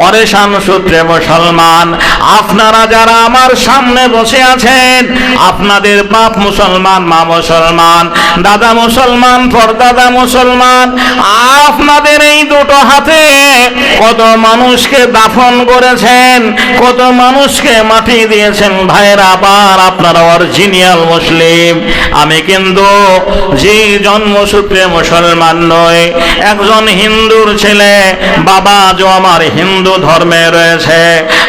পরেশান সূত্রে মুসলমান, আপনারা যারা আমার সামনে বসে আছেন, আপনাদের বাপ মুসলমান, মা মুসলমান, দাদা মুসলমান, পরদাদা মুসলমান, আপনাদের এই দুটো হাতে কত মানুষকে দাফন করেছেন, কত মানুষকে মাটি দিয়েছেন। ভাইয়ের, আবার আপনারা অরিজিনাল মুসলিম। আমি কিন্তু যে জন্মসূত্রে মুসলমান নয় একজন হিন্দুর ছেলে বাবা যে আমার হিন্দু ধর্মে রয়েছে।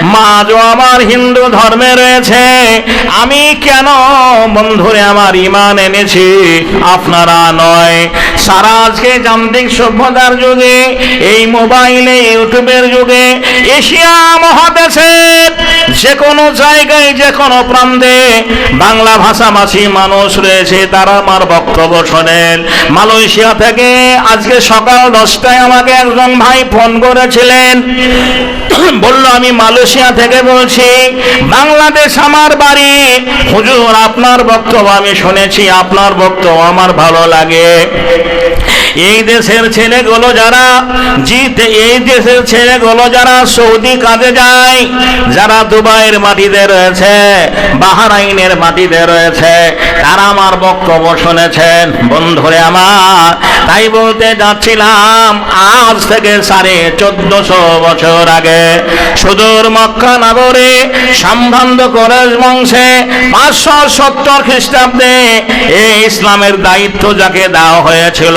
মা যে আমার হিন্দু ধর্মে রয়েছে। আমি কেন বন্ধুরে আমার ইমান এনেছি? আপনারা নয়। সারা আজকে যান্ত্রিক সভ্যতার যুগে, এই মোবাইলে, ইউটিউবের যুগে, এশিয়া মহাদেশের যে কোনো জায়গায় যে কোনো প্রান্তে বাংলা ভাষাভাষী মানুষ রয়েছে, তারা আমার বক্তব্য শোনেন। মালয়েশিয়া থেকে আজকে সকাল দশটায় আমাকে একজন ভাই ফোন করেছিলেন। বলল, আমি মালয়েশিয়া থেকে বলছি, বাংলাদেশ আমার বাড়ি। হুজুর, আপনার বক্তব্য আমি শুনেছি, আপনার বক্তব্য আমার ভালো লাগে। এই দেশের ছেলেগুলো যারা জিতে, এই দেশের ছেলেগুলো যারা সৌদি কাজে যায়, যারা দুবাইয়ের মাটিতে রয়েছে, বাহারাইনের মাটিতে রয়েছে, তারা আমার বক্তব্য শুনেছেন, বন্ধুরে আমার। তাই বলতে যাচ্ছিলাম, আজ থেকে সাড়ে চোদ্দশো বছর আগে সুদূর মক্কা নগরে সম্বন্ধ করে বংশে পাঁচশো সত্তর খ্রিস্টাব্দে এই ইসলামের দায়িত্ব যাকে দেওয়া হয়েছিল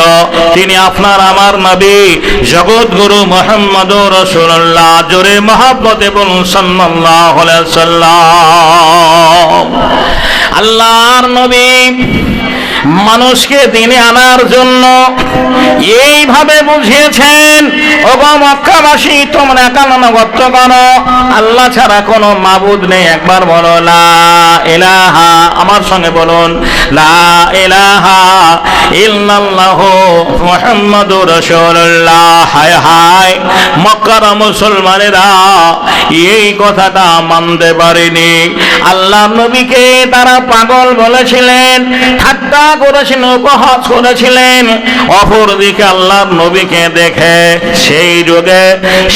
তিনি আপনার আমার নবী জগৎগুরু মোহাম্মদ রসুল্লাহ জোরে মহাব্বত এবং সাল্লাহ আল্লাহর নবী মানুষকে দিনে আনার জন্য এইভাবে বুঝিয়েছেন মক্কাবাসী, তোমরা কালানগত্য করো। আল্লাহ ছাড়া কোনো মাবুদ নেই। একবার বলো, লা এলাহা আমার সঙ্গে বলুন, লা এলাহা ইল্লাল্লাহ মুহাম্মাদুর রাসূলুল্লাহ। হায় হায়, মক্কার মুসলমানেরা এই কথাটা মানতে পারেনি। আল্লাহ নবীকে তারা পাগল বলেছিলেন, ঠাট্টা করেছেন উপহাস করেছিলেন। অপর দিকে আল্লাহ নবীকে দেখে সেই যুগে,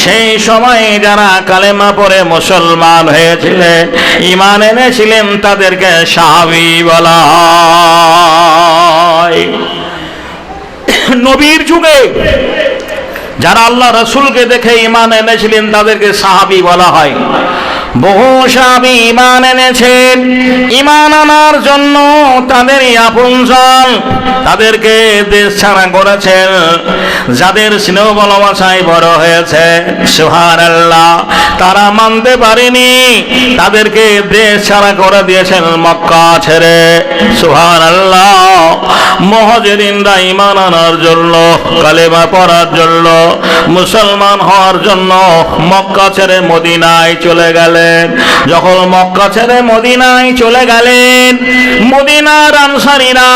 সেই সময়ে যারা কালেমা পরে মুসলমান হয়েছিলেন ইমান এনেছিলেন তাদেরকে সাহাবি বলা নবীর যুগে যারা আল্লাহ রসুলকে দেখে ইমান এনেছিলেন তাদেরকে সাহাবি বলা হয়। বহু সাহাবি ইমান এনেছেন ইমান আনার জন্য তাদের আপনজন তাদেরকে দেশ ছাড়া করেছেন যাদের স্নেহ ভালোবাসায় বড় হয়েছে সুহার আল্লাহ তারা মানতে পারেনি। তাদেরকে দেশ ছাড়া করে দিয়েছেন মক্কা ছেড়ে। সুহার আল্লাহ মহাজেরিনরা ইমান আনার জন্য, কালেমা পড়ার জন্য মুসলমান হওয়ার জন্য মক্কা ছেড়ে মদিনায় চলে গেলেন। যখন মক্কা ছেড়ে মদিনায় চলে গেলেন, মদিনার আনসারীরা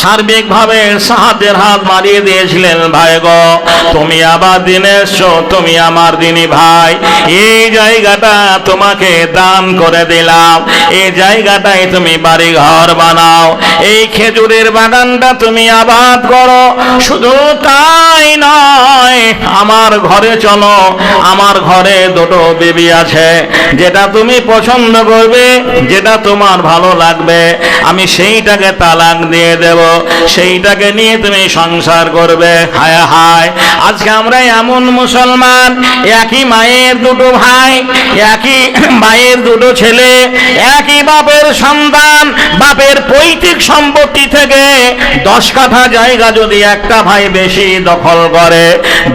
সার্বিকভাবে সাহায্যের হাত মারিয়ে দিয়েছিলেন, ভাই গো, তুমি আবার দিনে এসছো, তুমি আমার দিনী ভাই। এই জায়গাটা তোমাকে দান করে দিলাম। এই জায়গাটায় তুমি বাড়ি ঘর বানাও। এই খেজুরের বাগানটা তুমি আবাদ করো। শুধু তাই নয় আমার ঘরে চলো। আমার ঘরে দুটো বেবি আছে। যেটা তুমি পছন্দ করবে, যেটা তোমার ভালো লাগবে, আমি সেইটাকে তালাক দিয়ে দেব। সেইটাকে নিয়ে তুমি সংসার করবে। হায় হায়, আজকে আমরা এমন মুসলমান, একই মায়ের দুটো ভাই, একই মায়ের দুটো ছেলে, একই বাপের সন্তান, বাপের পৈতৃক সম্পত্তি থেকে দশ কাঠা জায়গা যদি একটা ভাই বেশি দখল করে,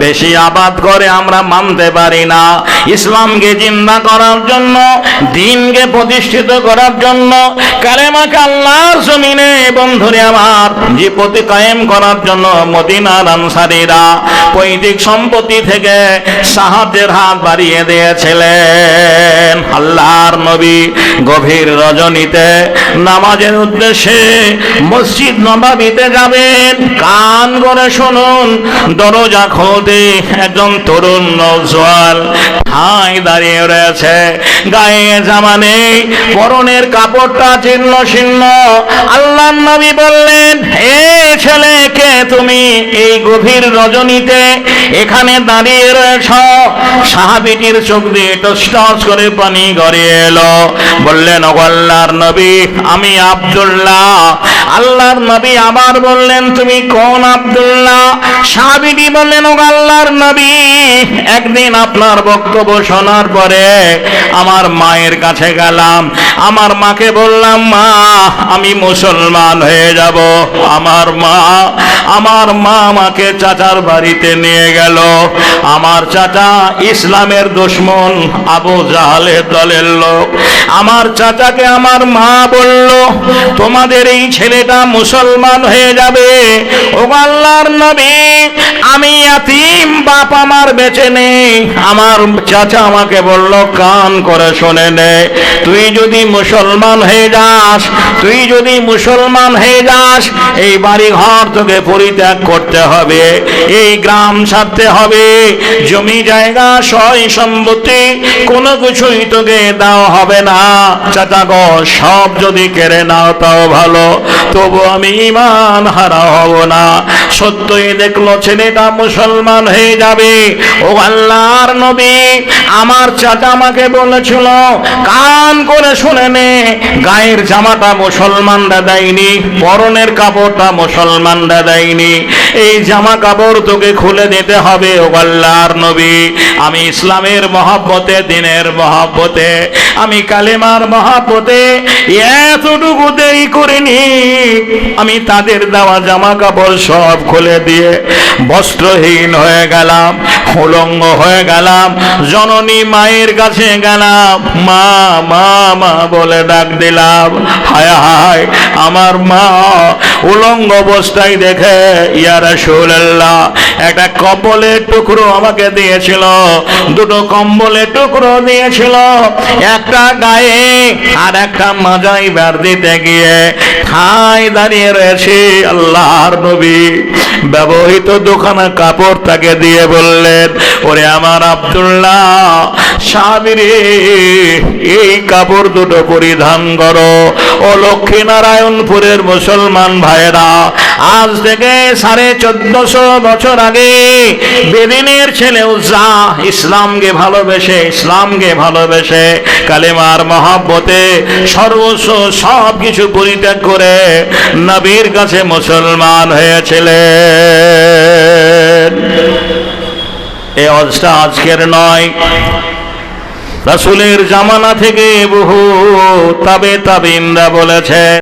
বেশি আবাদ করে আমরা মানতে পারি না। ইসলামকে জিন্দা করার জন্য, দিনকে প্রতিষ্ঠিত করার জন্য, কালেমাকে আল্লাহর জমিনে বন্ধুরে আমার যে প্রতি কায়েম করার জন্য মদিনার আনসারীরা পৈতৃক সম্পত্তি থেকে সাহায্যের হাত বাড়িয়ে দিয়েছিলেন। আল্লাহর নবী গভীর রজনীতে নামাজের উদ্দেশ্যে মসজিদ নবাবিতে যাবেন। কান করে শুনুন। দরজা খুলতে একজন তরুণ নজওয়াল ঠায় দাঁড়িয়ে রয়েছে। গায়ে জামা নেই পরনের কাপড়টা ছিন্ন ছিন্ন। আল্লাহ নবী বললেন হে ছেলেকে তুমি এই গভীর রজনীতে এখানে দাঁড়িয়ে রয়েছ। সাহাবিটির চোখ দিয়ে টস করে পানি গড়িয়ে এলো। বললেন আল্লাহর নবী, আমি আব্দুল্লাহ। আল্লাহর নবী আবার বললেন, তুমি কোন আব্দুল্লাহ? সাহাবিটি বললেন ও আল্লাহর নবী, একদিন আপনার বক্তব্য শোনার পরে আমার মায়ের কাছে গেলাম। আমার মাকে বললাম, মা, আমি মুসলমান হয়ে যাব। আমার মা আমার মা আমাকে চাচার বাড়িতে নিয়ে গেল। আমার চাচা ইসলামের দুশ্মন, আবু জাহালের দলের লোক। আমার চাচাকে আমার মা বলল, তোমাদের এই ছেলেটা মুসলমান হয়ে যাবে। ও আল্লাহর নবী, আমি এতিম বাপ আমার বেঁচে নেই। আমার চাচা আমাকে বলল, কান করে শুনে নে। তুই যদি মুসলমান হয়ে যাস, তুই যদি মুসলমান হয়ে যাস, এই বাড়ি ঘর তোকে পরিত্যাগ করতে হবে। এই গ্রাম ছাড়তে হবে। জমি জায়গা, সয় সম্পত্তি, কোনো কিছুই তোকে দেওয়া হবে না। চাচা গো, সব যদি কেড়ে নাও তাও ভালো। তবু আমি ইমান হারা হব না। সত্যই দেখল ছেলেটা মুসলমান হয়ে যাবে। ও আল্লাহর নবী, আমার চাচা আমাকে বলেছিল, কান করে শুনে নে। গায়ের জামাটা মুসলমানরা দেয়নি, পরনের কাপড়টা মুসলমানরা দেয়নি এই জামা কাপড় তোকে খুলে দিতে হবে, ও আল্লাহর নবী। আমি ইসলামের মহাব্বতে, দিনের মহাব্বতে, আমি কালেমার মহাব্বতে এতটুকু দেরি করিনি। আমি তাদের দেওয়া জামা কাপড় সব খুলে দিয়ে বস্ত্রহীন হয়ে গেলাম, উলঙ্গ হয়ে গেলাম, জননী মায়ের কাছে গেলাম। মা মা মা বলে ডাক দিলাম হায় হায়, আমার মা উলঙ্গ অবস্থায় দেখে ইয়া রাসূলুল্লাহ, একটা টুকরো আমাকে দিয়েছিল, দুটো কম্বলের টুকরো দিয়েছিল, একটা গায়ে আর একটা মাজাই দিতে গিয়ে ঠাই দাঁড়িয়ে রয়েছে আল্লাহর নবী। ব্যবহৃত দোকানে কাপড় তাকে দিয়ে বললেন, ওরে আমার আব্দুল্লাহ, স্বামীরে, এই কাপড় দুটো পরিধান করো। ও লক্ষ্মী নারায়ণপুরের মুসলমান ভাইরা আজ থেকে সাড়ে চোদ্দশো বছর আগে বেদিনের ছেলে উজ্জা ইসলামকে ভালোবেসে ইসলামকে ভালোবেসে কালেমার মহাব্বতে সর্বস্ব সব কিছু পরিত্যাগ করে নবীর কাছে মুসলমান হয়েছিলেন। এই অজটা আজকের নয়। রাসুলের জামানা থেকে বহু তাবে তাবিন্দা বলেছে